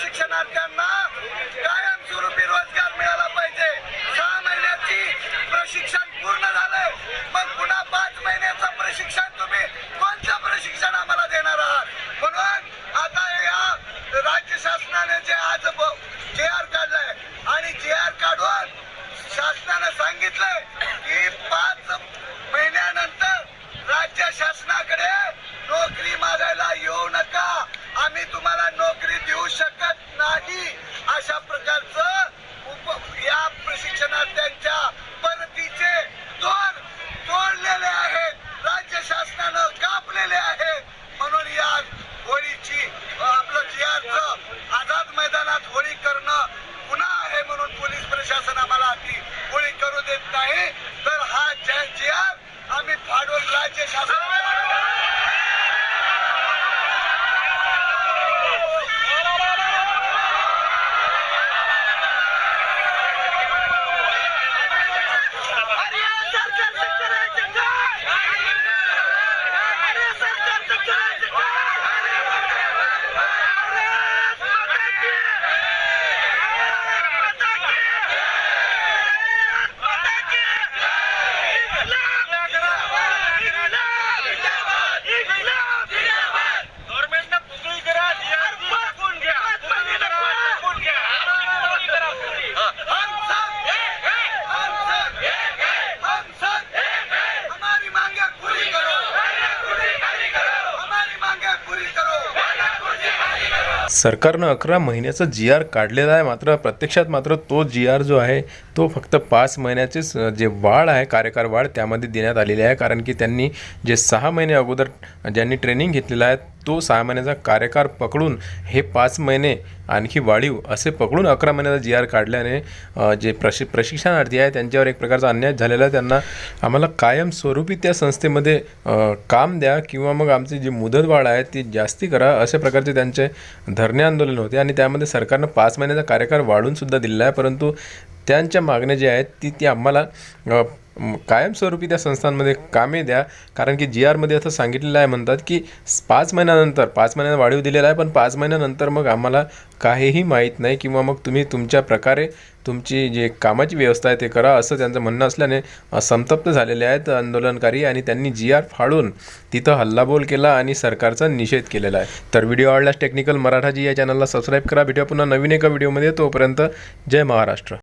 प्रशिक्षणार्थ्यांना कायमस्वरूपी रोजगार मिळाला पाहिजे. सहा महिन्याची प्रशिक्षण पूर्ण झालंय मग पुन्हा पाच महिन्याचं प्रशिक्षण तुम्ही कोणतं प्रशिक्षण आम्हाला देणार आहात म्हणून आता या राज्य शासनाने जे आज जे आर काढलाय आणि जे आर काढून शासनानं सांगितलंय की पाच महिन्यानंतर राज्य शासनाकडे नोकरी मागायला येऊ नका आम्ही तुम्हाला नोकरी देऊ शकत नाही अशा प्रकारचं उप या प्रशिक्षणार्थ्यांच्या परतीचे दोर तोडलेले आहेत राज्य शासनानं कापलेले आहेत म्हणून या होळीची अ, आपलं जी आरचं आझाद मैदानात होळी करणं गुन्हा आहे म्हणून पोलीस प्रशासन कोणी करू देत नाही. तर हा जय जी आम्ही फाडून राज्य शासन सरकारनं अकरा महिन्याचा जी आर काढलेला आहे. मात्र प्रत्यक्षात मात्र तो जी आर जो आहे तो फक्त पाच महिन्याचेच जे वाढ आहे कार्यकाळ वाढ त्यामध्ये देण्यात आलेली आहे. कारण की त्यांनी जे सहा महिने अगोदर ज्यांनी ट्रेनिंग घेतलेलं आहे तो सहा महिन्याचा कार्यकाळ पकडून हे पाच महिने आणखी वाढीव असे पकडून अकरा महिन्याचा जी आर काढल्याने जे प्रशि प्रशिक्षणार्थी आहे त्यांच्यावर एक प्रकारचा अन्याय झालेला आहे. त्यांना आम्हाला कायमस्वरूपी त्या संस्थेमध्ये काम द्या किंवा मग आमची जी मुदतवाढ आहे ती जास्ती करा अशा प्रकारचे त्यांचे धरणे आंदोलन होते आणि त्यामध्ये सरकारनं पाच महिन्याचा कार्यकाळ वाढून सुद्धा दिलेला आहे. परंतु त्यांच्या मागण्या ज्या आहेत ती ती आम्हाला कायमस्वरूपी त्या संस्थांमध्ये कामे द्या. कारण की जी आरमध्ये असं सांगितलेलं आहे म्हणतात की पाच महिन्यानंतर पाच महिन्यात वाढीव दिलेला आहे पण पाच महिन्यानंतर मग आम्हाला काहीही माहीत नाही किंवा मग तुम्ही तुमच्या प्रकारे तुमची जे कामाची व्यवस्था आहे ते करा असं त्यांचं म्हणणं असल्याने संतप्त झालेले आहेत आंदोलनकारी आणि त्यांनी जी आर फाडून तिथं हल्लाबोल केला आणि सरकारचा निषेध केलेला आहे. तर व्हिडिओ आवडल्यास टेक्निकल मराठाजी या चॅनलला सबस्क्राईब करा. भेटूया पुन्हा नवीन एका व्हिडिओमध्ये. तोपर्यंत जय महाराष्ट्र.